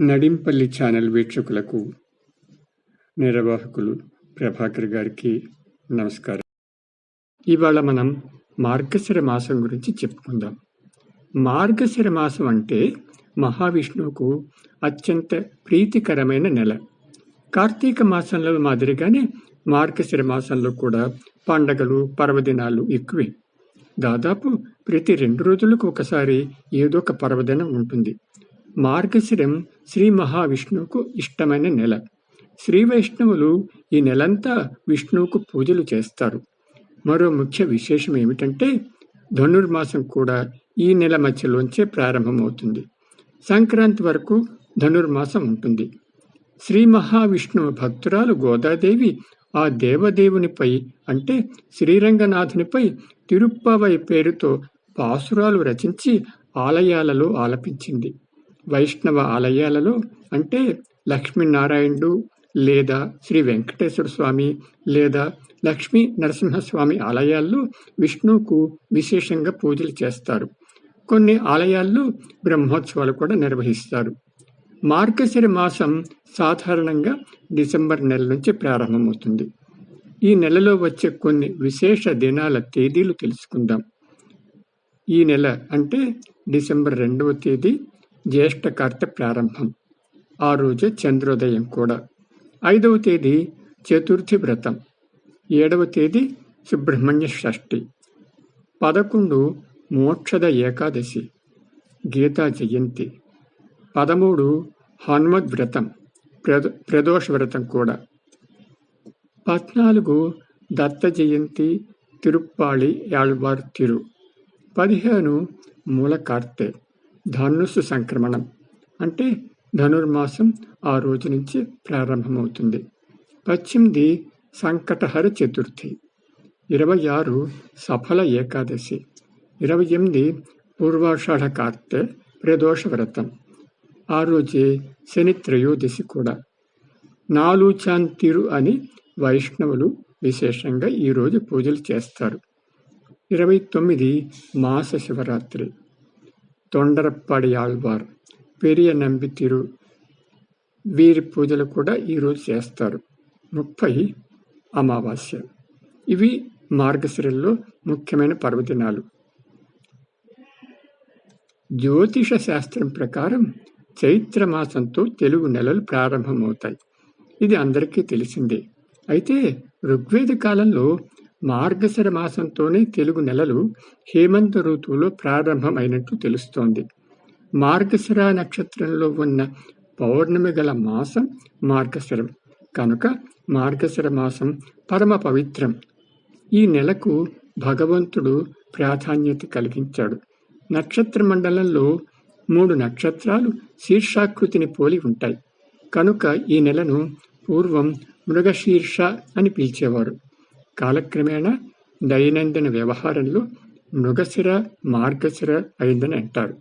Nadimpalli channel వీక్షకులకు నిర్వాహకులు ప్రభాకర్ గారికి నమస్కారం. ఇవాళ మనం మార్గశిర మాసం గురించి చెప్పుకుందాం. మార్గశిర మాసం అంటే మహావిష్ణువుకు అత్యంత ప్రీతికరమైన నెల. కార్తీక మాసంలో మాదిరిగానే మార్గశిర మాసంలో కూడా పండగలు పర్వదినాలు ఎక్కువే. దాదాపు ప్రతి రెండు రోజులకు ఒకసారి ఏదో ఒక పర్వదినం ఉంటుంది. మార్గశిరం శ్రీ మహావిష్ణువుకు ఇష్టమైన నెల. శ్రీ వైష్ణవులు ఈ నెలంతా విష్ణువుకు పూజలు చేస్తారు. మరో ముఖ్య విశేషం ఏమిటంటే ధనుర్మాసం కూడా ఈ నెల మధ్యలోంచే ప్రారంభమవుతుంది. సంక్రాంతి వరకు ధనుర్మాసం ఉంటుంది. శ్రీ మహావిష్ణువు భక్తురాలు గోదాదేవి ఆ దేవదేవునిపై అంటే శ్రీరంగనాథునిపై తిరుప్పవై పేరుతో పాసురాలు రచించి ఆలయాలలో ఆలపించింది. వైష్ణవ ఆలయాలలో అంటే లక్ష్మీనారాయణుడు లేదా శ్రీ వెంకటేశ్వర స్వామి లేదా లక్ష్మీ నరసింహస్వామి ఆలయాల్లో విష్ణువుకు విశేషంగా పూజలు చేస్తారు. కొన్ని ఆలయాల్లో బ్రహ్మోత్సవాలు కూడా నిర్వహిస్తారు. మార్గశిర మాసం సాధారణంగా డిసెంబర్ నెల నుంచి ప్రారంభమవుతుంది. ఈ నెలలో వచ్చే కొన్ని విశేష దినాల తేదీలు తెలుసుకుందాం. ఈ నెల అంటే డిసెంబర్ రెండవ తేదీ జ్యేష్ఠకర్త ప్రారంభం. ఆ రోజే చంద్రోదయం కూడా. ఐదవ తేదీ చతుర్థి వ్రతం. ఏడవ తేదీ సుబ్రహ్మణ్య షష్ఠి. పదకొండు మోక్షద ఏకాదశి. గీతా జయంతి. పదమూడు హనుమద్ వ్రతం. ప్రదో ప్రదోష వ్రతం కూడా. పద్నాలుగు దత్త జయంతి తిరుప్పాళి యాళ్వార్ తిరు. పదిహేను మూలకార్తె. ధనుస్సు సంక్రమణం అంటే ధనుర్మాసం ఆ రోజు నుంచి ప్రారంభమవుతుంది. పశ్చిమిది సంకటహర చతుర్థి ఇరవై ఆరు సఫల ఏకాదశి ఇరవై ఎనిమిది పూర్వాషాఢ కార్తె ప్రదోష వ్రతం ఆ రోజే శని త్రయోదశి కూడా. నాలుచాంతిరు అని వైష్ణవులు విశేషంగా ఈరోజు పూజలు చేస్తారు. ఇరవై తొమ్మిది మాస శివరాత్రి తొండరప్పాడి ఆళ్వార్ పెరియ నంబితిరు వీరి పూజలు కూడా ఈరోజు చేస్తారు. ముప్పై అమావాస్య. ఇవి మార్గశిరల్లో ముఖ్యమైన పర్వదినాలు. జ్యోతిష శాస్త్రం ప్రకారం చైత్ర మాసంతో తెలుగు నెలలు ప్రారంభమవుతాయి. ఇది అందరికీ తెలిసిందే. అయితే ఋగ్వేద కాలంలో మార్గశిర మాసంతోనే తెలుగు నెలలు హేమంత ఋతువులో ప్రారంభమైనట్టు తెలుస్తోంది. మార్గశిర నక్షత్రంలో ఉన్న పౌర్ణమి గల మాసం మార్గశిరం. కనుక మార్గశిర మాసం పరమ పవిత్రం. ఈ నెలకు భగవంతుడు ప్రాధాన్యత కలిగించాడు. నక్షత్ర మండలంలో మూడు నక్షత్రాలు శీర్షాకృతిని పోలి ఉంటాయి. కనుక ఈ నెలను పూర్వం మృగశీర్ష అని పిలిచేవారు. కాలక్రమేణా దైనందిన వ్యవహారంలో మృగశిర మార్గశిర అయిందని అంటారు.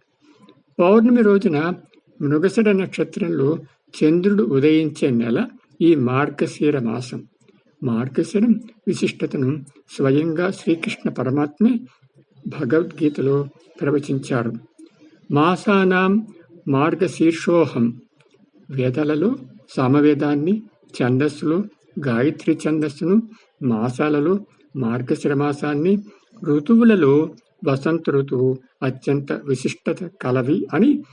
పౌర్ణమి రోజున మృగశిర నక్షత్రంలో చంద్రుడు ఉదయించే నెల ఈ మార్గశిర మాసం. మార్గశిరం విశిష్టతను స్వయంగా శ్రీకృష్ణ పరమాత్మే భగవద్గీతలో ప్రవచించారు. మాసానాం మార్గశీర్షోహం. వేదాలలో సామవేదాన్ని ఛందస్సులో గాయత్రి ఛందస్సును మాసాలలో మార్గశిర మాసాన్ని ఋతువులలో వసంత ఋతువు అత్యంత విశిష్టత కలవి అని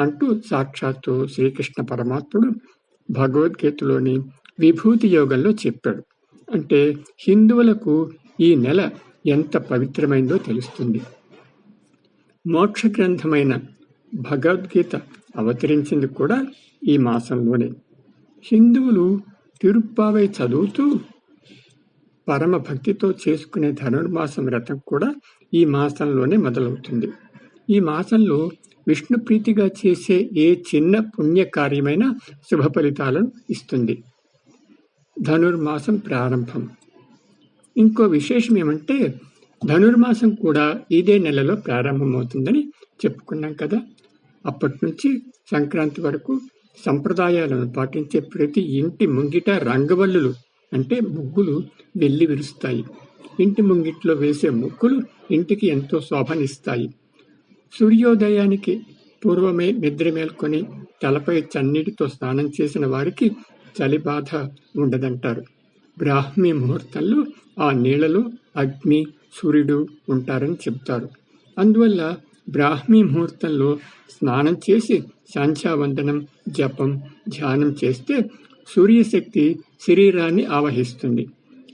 అంటూ సాక్షాత్తు శ్రీకృష్ణ పరమాత్ముడు భగవద్గీతలోని విభూతి యోగంలో చెప్పాడు. అంటే హిందువులకు ఈ నెల ఎంత పవిత్రమైందో తెలుస్తుంది. మోక్ష గ్రంథమైన భగవద్గీత అవతరించింది కూడా ఈ మాసంలోనే. హిందువులు తిరుప్పావై చదువుతూ పరమ భక్తితో చేసుకునే ధనుర్మాసం వ్రతం కూడా ఈ మాసంలోనే మొదలవుతుంది. ఈ మాసంలో విష్ణు ప్రీతిగా చేసే ఏ చిన్న పుణ్యకార్యమైన శుభ ఫలితాలను ఇస్తుంది. ధనుర్మాసం ప్రారంభం. ఇంకో విశేషం ఏమంటే ధనుర్మాసం కూడా ఇదే నెలలో ప్రారంభమవుతుందని చెప్పుకున్నాం కదా. అప్పటి నుంచి సంక్రాంతి వరకు సంప్రదాయాలను పాటించే ప్రతి ఇంటి ముంగిట రంగవల్లులు అంటే ముగ్గులు వెళ్ళి విరుస్తాయి. ఇంటి ముంగిట్లో వేసే ముగ్గులు ఇంటికి ఎంతో శోభనిస్తాయి. సూర్యోదయానికి పూర్వమే నిద్ర మేల్కొని తలపై చన్నీటితో స్నానం చేసిన వారికి చలి బాధ ఉండదంటారు. బ్రాహ్మీ ముహూర్తంలో ఆ నీళ్ళలో అగ్ని సూర్యుడు ఉంటారని చెప్తారు అందువల్ల బ్రాహ్మీ ముహూర్తంలో స్నానం చేసి సంధ్యావందనం జపం ధ్యానం చేస్తే సూర్యశక్తి శరీరాన్ని ఆవహిస్తుంది.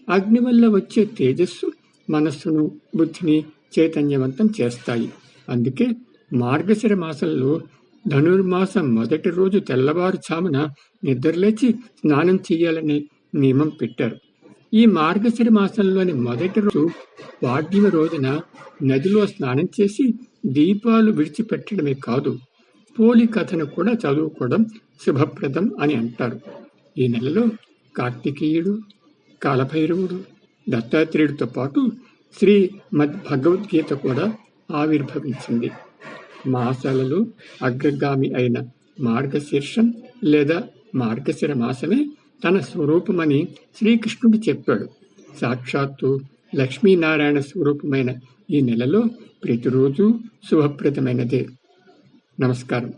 అగ్ని వల్ల వచ్చే తేజస్సు మనస్సును బుద్ధిని చైతన్యవంతం చేస్తాయి. అందుకే మార్గశిర మాసంలో ధనుర్మాసం మొదటి రోజు తెల్లవారుజామున నిద్రలేచి స్నానం చేయాలనే నియమం పెట్టారు. ఈ మార్గశిర మాసంలోని మొదటి రోజు వాడ్యమ రోజున నదిలో స్నానం చేసి దీపాలు విడిచిపెట్టడమే కాదు పోలి కథను కూడా చదువుకోవడం శుభప్రదం అని అంటారు. ఈ నెలలో కార్తికేయుడు కాలభైరవుడు దత్తాత్రేయుడితో పాటు శ్రీ మద్ భగవద్గీత కూడా ఆవిర్భవించింది. మాసాలలో అగ్రగామి అయిన మార్గశీర్షం లేదా మార్గశిర మాసమే తన స్వరూపమని శ్రీకృష్ణుడు చెప్పాడు. సాక్షాత్తు లక్ష్మీనారాయణ స్వరూపమైన ఈ నెలలో ప్రతిరోజు శుభప్రదమైనదే. నమస్కారం.